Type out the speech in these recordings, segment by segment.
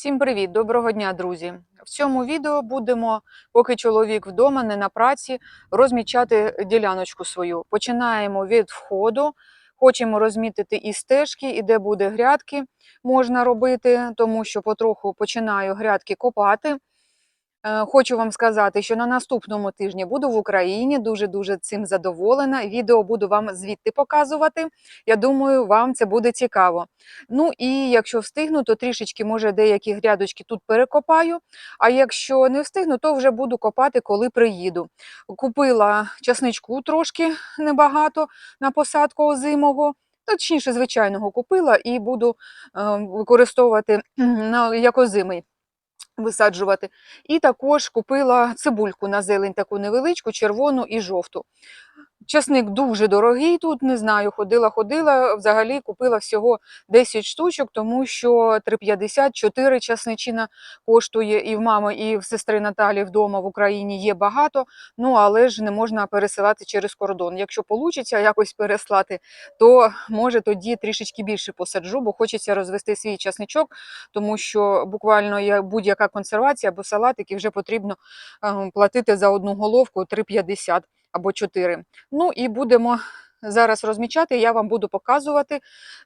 Всім привіт, доброго дня, друзі! В цьому відео будемо, поки чоловік вдома, не на праці, розмічати діляночку свою. Починаємо від входу. Хочемо розмітити і стежки, і де буде грядки, можна робити, тому що потроху починаю грядки копати. Е, Хочу вам сказати, що на наступному тижні буду в Україні. Дуже дуже цим задоволена. Відео буду вам звідти показувати. Я думаю, вам це буде цікаво. Ну і якщо встигну, то трішечки, може, деякі грядочки тут перекопаю. А якщо не встигну, то вже буду копати, коли приїду. Купила часничку трошки небагато на посадку озимого. Точніше, звичайного купила і буду е, використовувати як озимий висаджувати. І також купила цибульку на зелень, таку невеличку, червону і жовту. Часник дуже дорогий тут, не знаю, ходила, ходила. Взагалі купила всього 10 штучок, тому що 3,50, 4 часничина коштує і в мами, і в сестри Наталі вдома в Україні є багато. Ну але ж не можна пересилати через кордон. Якщо вийде якось переслати, то може тоді трішечки більше посаджу, бо хочеться розвести свій часничок, тому що буквально будь-яка консервація або салатики вже потрібно е, платити за одну головку 3,50 або 4. Ну і будемо зараз розмічати, я вам буду показувати,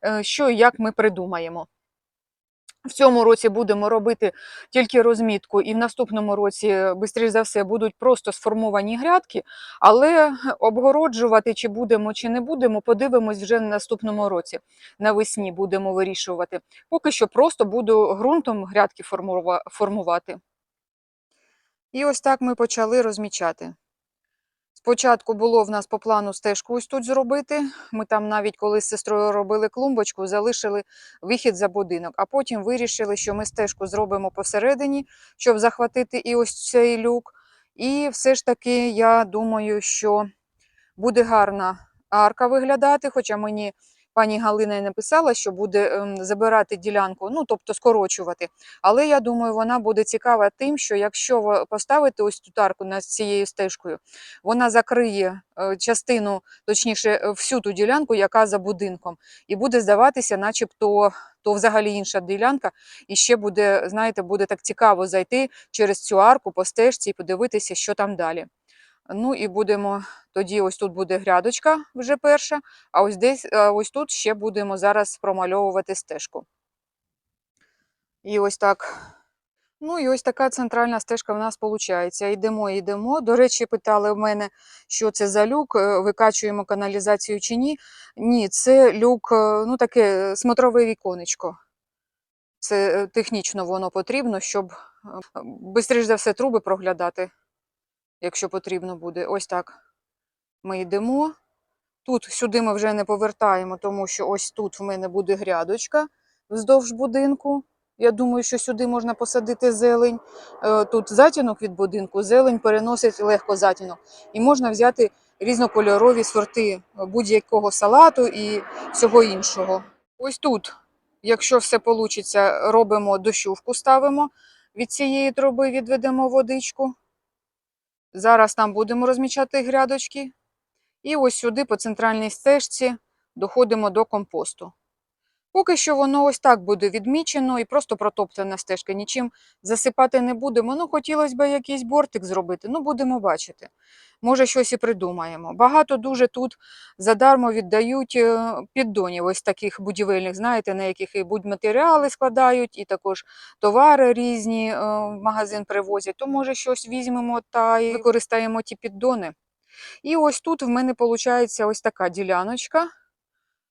е, що і як ми придумаємо. В цьому році будемо робити тільки розмітку, і в наступному році, швидше за все, будуть просто сформовані грядки, але обгороджувати, чи будемо, чи не будемо, подивимось вже в наступному році. Навесні будемо вирішувати. Поки що просто буду ґрунтом грядки формувати. І ось так ми почали розмічати. Спочатку було в нас по плану стежку ось тут зробити. Ми там навіть коли з сестрою робили клумбочку, залишили вихід за будинок, а потім вирішили, що ми стежку зробимо посередині, щоб захватити і ось цей люк. І все ж таки, я думаю, що буде гарна арка виглядати, хоча мені пані Галина написала, що буде ем, забирати ділянку, ну тобто скорочувати. Але я думаю, вона буде цікава тим, що якщо ви поставите ось тут арку над цією стежкою, вона закриє е, частину, точніше, е, всю ту ділянку, яка за будинком, і буде здаватися, начебто. То взагалі інша ділянка, і ще буде, знаєте, буде так цікаво зайти через цю арку по стежці і подивитися, що там далі. Ну і будемо тоді, ось тут буде грядочка вже перша, а ось десь ось тут ще будемо зараз промальовувати стежку. І ось так. Ну і ось така центральна стежка в нас виходить. Йдемо, йдемо. До речі, питали в мене, що це за люк, е, викачуємо каналізацію чи ні. Ні, це люк, е, ну таке смотрове віконечко. Це е, технічно воно потрібно, щоб швидше за все труби проглядати, якщо потрібно буде. Ось так ми йдемо. Тут сюди ми вже не повертаємо, тому що ось тут в мене буде грядочка вздовж будинку. Я думаю, що сюди можна посадити зелень. Е, Тут затінок від будинку, зелень переносить легко затінок. І можна взяти різнокольорові сорти будь-якого салату і всього іншого. Ось тут, якщо все вийде, робимо дощувку, ставимо від цієї труби, відведемо водичку. Зараз там будемо розмічати грядочки. І ось сюди по центральній стежці доходимо до компосту. Поки що воно ось так буде відмічено і просто протоптана стежка. Нічим засипати не будемо. Ну, хотілося б якийсь бортик зробити, ну будемо бачити. Може, щось і придумаємо. Багато дуже тут задармо віддають е, піддонів, ось таких будівельних, знаєте, на яких і будь-матеріали складають, і також товари різні е, в магазин привозять. То, може, щось візьмемо та й використаємо ті піддони. І ось тут в мене виходить ось така діляночка.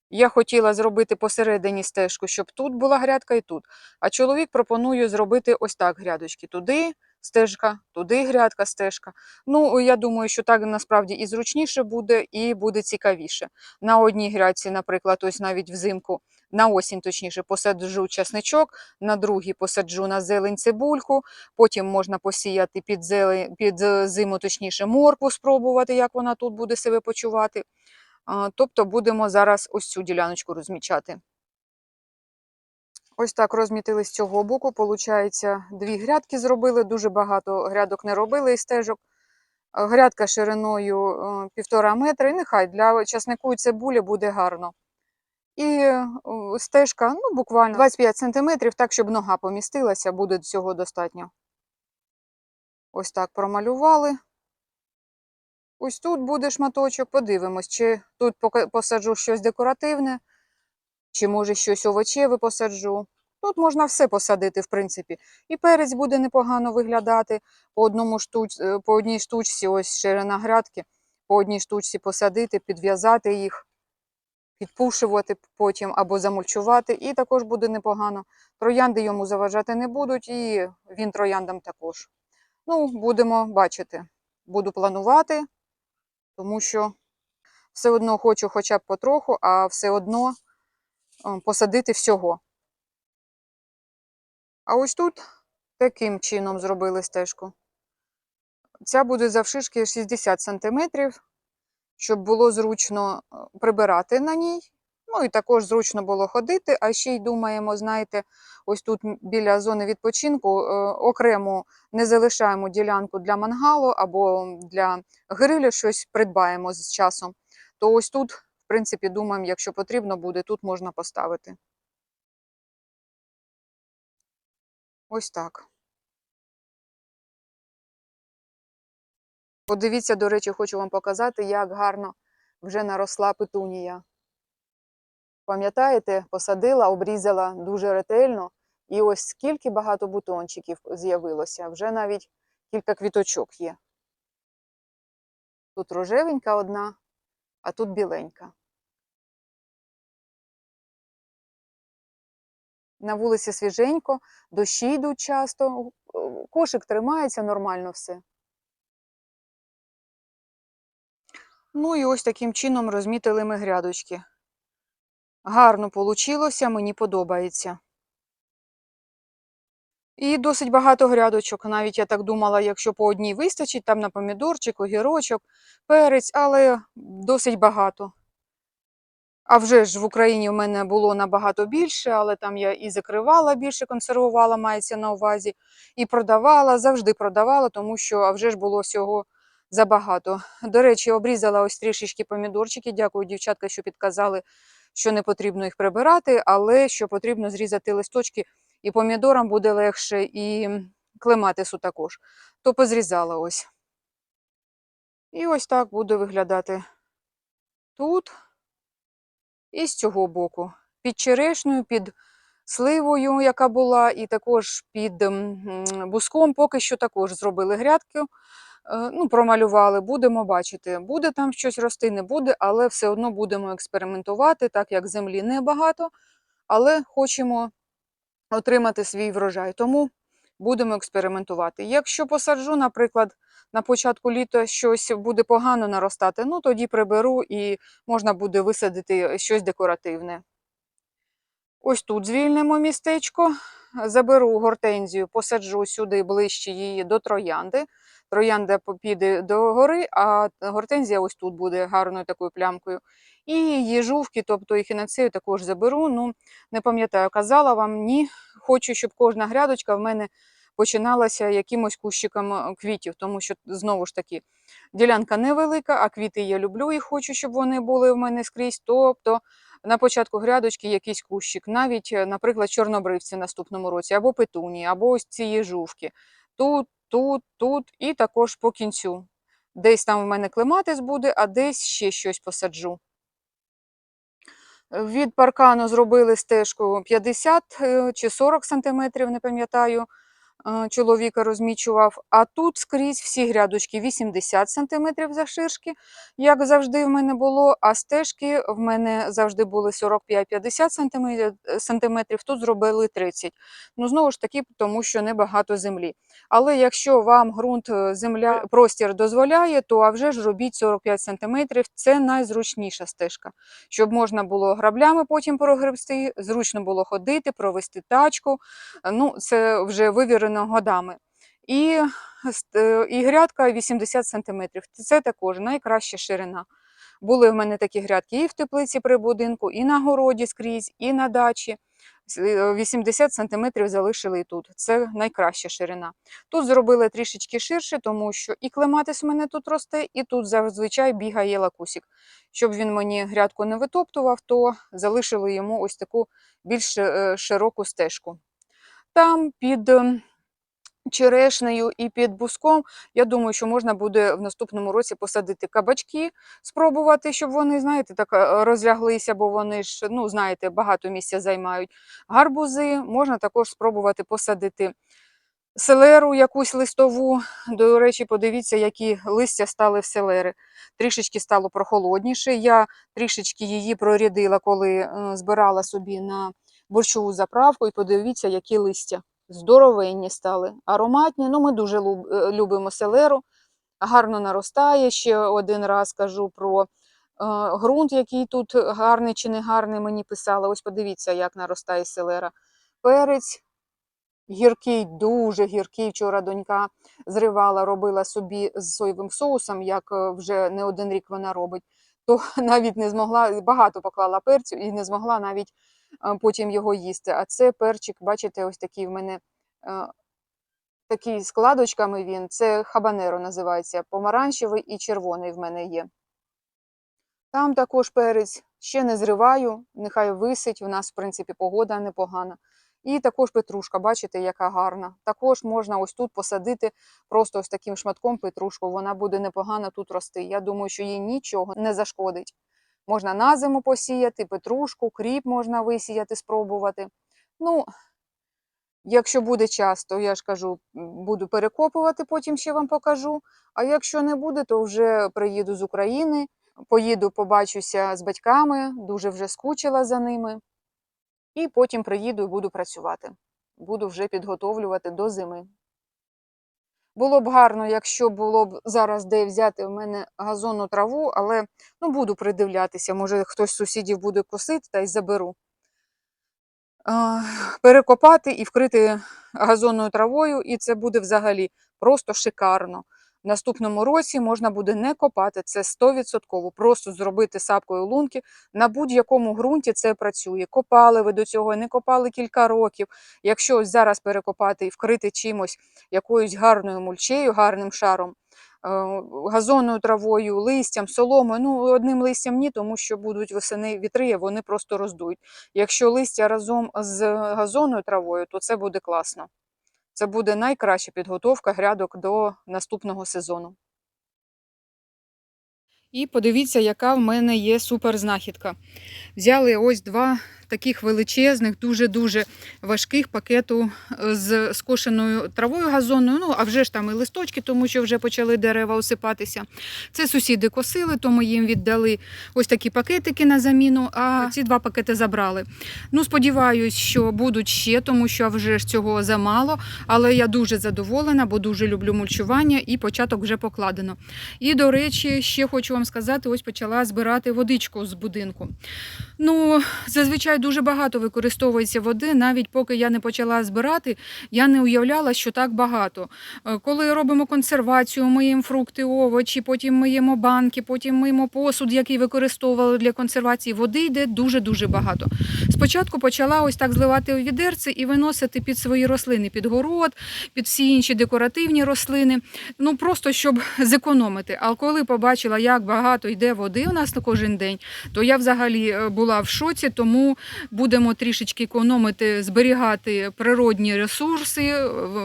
Я хотіла зробити посередині стежку, щоб тут була грядка і тут. А чоловік пропонує зробити ось так грядочки. Туди стежка, туди грядка, стежка. Ну, я думаю, що так насправді і зручніше буде, і буде цікавіше. На одній грядці, наприклад, ось навіть взимку, на осінь, точніше, посаджу часничок, на другій посаджу на зелень цибульку, потім можна посіяти під, зелень, під зиму, точніше, моркву, спробувати, як вона тут буде себе почувати. Тобто будемо зараз ось цю діляночку розмічати. Ось так розмітили з цього боку. Получається, дві грядки зробили, дуже багато грядок не робили і стежок. Е, Грядка шириною е, півтора метра, і нехай для часнику і цибулі буде гарно. І е, стежка, ну, буквально 25 см, так, щоб нога помістилася, буде цього достатньо. Ось так промалювали. Ось тут буде шматочок, подивимось, чи тут посаджу щось декоративне, чи може щось овочеве посаджу. Тут можна все посадити, в принципі. І перець буде непогано виглядати. По, одному штуч... е, по одній штучці, ось ширина грядки, по одній штучці посадити, підв'язати їх, підпушувати потім або замульчувати. І також буде непогано. Троянди йому заважати не будуть, і він трояндам також. Ну, будемо бачити. Буду планувати, тому що все одно хочу хоча б потроху, а все одно посадити всього. А ось тут таким чином зробили стежку. Ця буде завшишки 60 см, щоб було зручно е, прибирати на ній. Ну і також зручно було ходити. А ще й думаємо, знаєте, ось тут біля зони відпочинку е, окремо не залишаємо ділянку для мангалу або для грилю щось придбаємо з часом. То ось тут, принципі, думаємо, якщо потрібно буде, тут можна поставити. Ось так. Подивіться, до речі, хочу вам показати, як гарно вже наросла петунія. Пам'ятаєте, посадила, обрізала дуже ретельно, і ось скільки багато бутончиків з'явилося, вже навіть кілька квіточок є. Тут рожевенька одна, а тут біленька. На вулиці свіженько, дощі йдуть часто, е, кошик тримається нормально все. Ну і ось таким чином розмітили ми грядочки. Гарно получилося, мені подобається. І досить багато грядочок. Навіть я так думала, якщо по одній вистачить, там на помідорчик, огірочок, перець, але досить багато. А вже ж в Україні в мене було набагато більше, але там я і закривала більше, консервувала, мається на увазі, і продавала, завжди продавала, тому що а вже ж було всього забагато. До речі, обрізала ось трішечки помідорчики. Дякую, дівчатка, що підказали, що не потрібно їх прибирати, але що потрібно зрізати листочки, і помідорам буде легше, і клематису також. То позрізала ось. І ось так буде виглядати тут і з цього боку. Під черешнею, під сливою, яка була, і також під буском поки що також зробили грядки. Е, Ну, промалювали, будемо бачити, буде там щось рости, не буде, але все одно будемо експериментувати, так як землі небагато, але хочемо отримати свій врожай. Тому будемо експериментувати. Якщо посаджу, наприклад, на початку літа щось буде погано наростати, ну тоді приберу і можна буде висадити щось декоративне. Ось тут звільнимо містечко, заберу гортензію, посаджу сюди ближче її до троянди. Троянда піде до гори, а гортензія ось тут буде гарною такою плямкою. І її жувки, тобто і хінацею також заберу. Ну, не пам'ятаю, казала вам, ні. Хочу, щоб кожна грядочка в мене починалася якимось кущиком е, квітів, тому що знову ж таки ділянка невелика, а квіти я люблю і хочу, щоб вони були в мене скрізь. Тобто на початку грядочки якийсь кущик, навіть, е, наприклад, чорнобривці в наступному році, або петуні, або ось ці жувки. Тут, тут, тут і також по кінцю. Десь там в мене клематис буде, а десь ще щось посаджу. Від паркану зробили стежку 50 е, чи 40 сантиметрів, не пам'ятаю. Е, Чоловіка розмічував, а тут скрізь всі грядочки 80 сантиметрів завширшки, як завжди в мене було, а стежки в мене завжди були 45-50 сантиметрів, сантиметрів, тут зробили 30. Ну, знову ж таки, тому що небагато землі. Але якщо вам ґрунт, е, земля, простір дозволяє, то а вже ж робіть 45 сантиметрів, це найзручніша стежка щоб можна було граблями потім прогребсти, зручно було ходити, провести тачку. Ну, це вже вивірено годами. І, е, і грядка 80 см. Це також найкраща ширина. Були в мене такі грядки і в теплиці при будинку, і на городі скрізь, і на дачі. Е, 80 см залишили і тут. Це найкраща ширина. Тут зробили трішечки ширше, тому що і клематис в мене тут росте, і тут зазвичай бігає лакусік. Щоб він мені грядку не витоптував, то залишили йому ось таку більш е, широку стежку. Там під ем, черешнею і під буском, я думаю, що можна буде в наступному році посадити кабачки, спробувати, щоб вони, знаєте, так е, розляглися, бо вони ж, ну, знаєте, багато місця займають. Гарбузи можна також спробувати посадити селеру якусь листову. До речі, подивіться, які листя стали в селери. Трішечки стало прохолодніше. Я трішечки її прорядила, коли е, збирала собі на борщову заправку, і подивіться, які листя. Здоровенні стали, ароматні. Ну, ми дуже е, любимо селеру. Гарно наростає. Ще один раз кажу про е, ґрунт, який тут гарний чи не гарний, мені писали. Ось подивіться, як наростає селера. Перець гіркий, дуже гіркий. Вчора донька зривала, робила собі з соєвим соусом, як е, вже не один рік вона робить. То навіть не змогла, багато поклала перцю і не змогла навіть потім його їсти. А це перчик, бачите, ось такий в мене такий з кладочками він. Це хабанеро називається. Помаранчевий і червоний в мене є. Там також перець ще не зриваю, нехай висить. У нас, в принципі, погода непогана. І також петрушка, бачите, яка гарна. Також можна ось тут посадити просто ось таким шматком петрушку. Вона буде непогано тут рости. Я думаю, що їй нічого не зашкодить. Можна на зиму посіяти, петрушку, кріп можна висіяти, спробувати. Ну, якщо буде час, то я ж кажу, буду перекопувати, потім ще вам покажу. А якщо не буде, то вже приїду з України, поїду, побачуся з батьками, дуже вже скучила за ними. І потім приїду і буду працювати. Буду вже підготовлювати до зими. Було б гарно, якщо було б зараз де взяти в мене газонну траву, але ну, буду придивлятися, може хтось з сусідів буде косити та й заберу. Перекопати і вкрити газонною травою, і це буде взагалі просто шикарно. Наступному році можна буде не копати, це 100%. Просто зробити сапкою лунки. На будь-якому ґрунті це працює. Копали ви до цього, не копали кілька років. Якщо ось зараз перекопати і вкрити чимось, якоюсь гарною мульчею, гарним шаром, е, газонною травою, листям, соломою. Ну, одним листям ні, тому що будуть восени вітри, вони просто роздують. Якщо листя разом з газонною травою, то це буде класно. Це буде найкраща підготовка грядок до наступного сезону. І подивіться, яка в мене є суперзнахідка. Взяли ось два таких величезних, дуже-дуже важких пакету е, з скошеною травою газонною. Ну, а вже ж там і листочки, тому що вже почали дерева осипатися. Це сусіди косили, тому їм віддали ось такі пакетики на заміну, а ці два пакети забрали. Ну, сподіваюсь, що будуть ще, тому що вже ж цього замало. Але я дуже задоволена, бо дуже люблю мульчування і початок вже покладено. І, до речі, ще хочу вам сказати: ось почала збирати водичку з будинку. Ну, зазвичай дуже багато використовується води. Навіть поки я не почала збирати, я не уявляла, що так багато. Е, Коли робимо консервацію, миємо фрукти, овочі, потім миємо банки, потім миємо посуд, який використовували для консервації. Води йде дуже-дуже багато. Спочатку почала ось так зливати у відерці і виносити під свої рослини, під город, під всі інші декоративні рослини. Ну просто щоб зекономити. А коли побачила, як багато йде води у нас на кожен день, то я взагалі е, була в шоці, тому будемо трішечки економити, зберігати природні ресурси,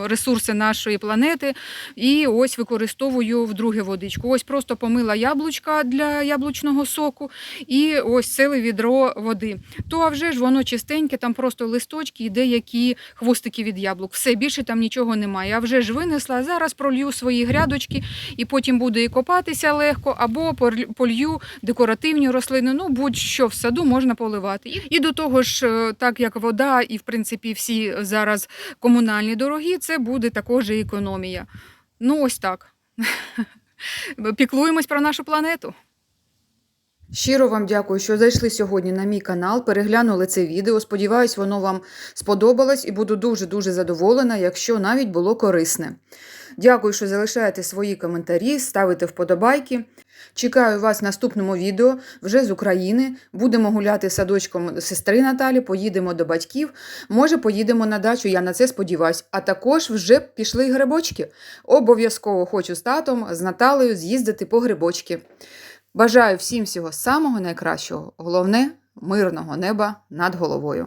ресурси нашої планети. І ось використовую вдруге водичку. Ось просто помила яблучка для яблучного соку, і ось ціле відро води. То а вже ж воно чистеньке, там просто листочки і деякі хвостики від яблук. Все більше там нічого немає. А вже ж винесла. Зараз пролью свої грядочки, і потім буде і копатися легко, або полью декоративні рослини. Ну будь-що в саду можна поливати. І- до того ж, е, так як вода, і в принципі всі зараз комунальні дорогі, це буде також і економія. Ну ось так. Піклуємось про нашу планету. Щиро вам дякую, що зайшли сьогодні на мій канал, переглянули це відео. Сподіваюсь, воно вам сподобалось і буду дуже-дуже задоволена, якщо навіть було корисне. Дякую, що залишаєте свої коментарі, ставите вподобайки. Чекаю вас в наступному відео вже з України. Будемо гуляти садочком сестри Наталі, поїдемо до батьків. Може, поїдемо на дачу, я на це сподіваюсь. А також вже пішли грибочки. Обов'язково хочу з татом, з Наталею з'їздити по грибочки. Бажаю всім всього самого найкращого. Головне мирного неба над головою.